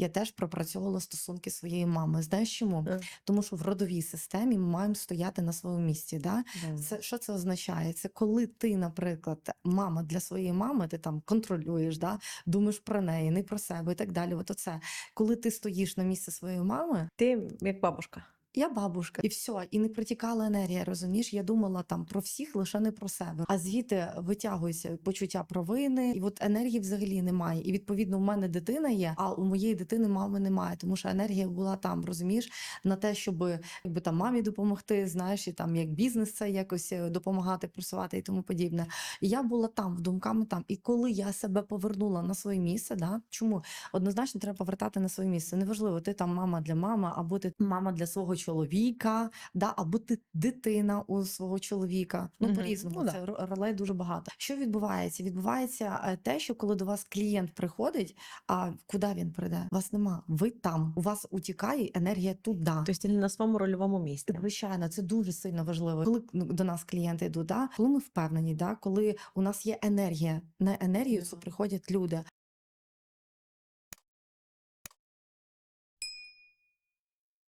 я теж пропрацьовувала стосунки своєї мами. Знаєш чому? Mm. Тому що в родовій системі ми маємо стояти на своєму місці. Да? Mm. Це що це означає? Це коли ти, наприклад, мама для своєї мами, ти там контролюєш, да? думаєш про неї, не про себе і так далі. От оце. Коли ти стоїш на місці своєї мами, Ти як бабушка. Я бабушка, і все, і не протікала енергія. Розумієш, я думала там про всіх, лише не про себе. А звідти витягується почуття провини, і от енергії взагалі немає. І відповідно, у мене дитина є, а у моєї дитини мами немає, тому що енергія була там, розумієш, на те, щоб якби там мамі допомогти, знаєш, і там як бізнес це якось е, допомагати просувати і тому подібне. І я була там, в думками там. І коли я себе повернула на своє місце, да чому однозначно треба повертати на своє місце. Неважливо, ти там мама для мами, або ти мама для свого чоловіка, да, або ти дитина у свого чоловіка. Ну, Мгм. по-різному. Ну. Це ро- ролей дуже багато. Що відбувається? Відбувається е, те, що коли до вас клієнт приходить, а куди він прийде? Вас нема. Ви там. У вас утікає енергія туди. Тобто не на своєму рольовому місці. Звичайно, це дуже сильно важливо. Коли до нас клієнти йдуть, да? коли ми впевнені, да? коли у нас є енергія, на енергію приходять люди.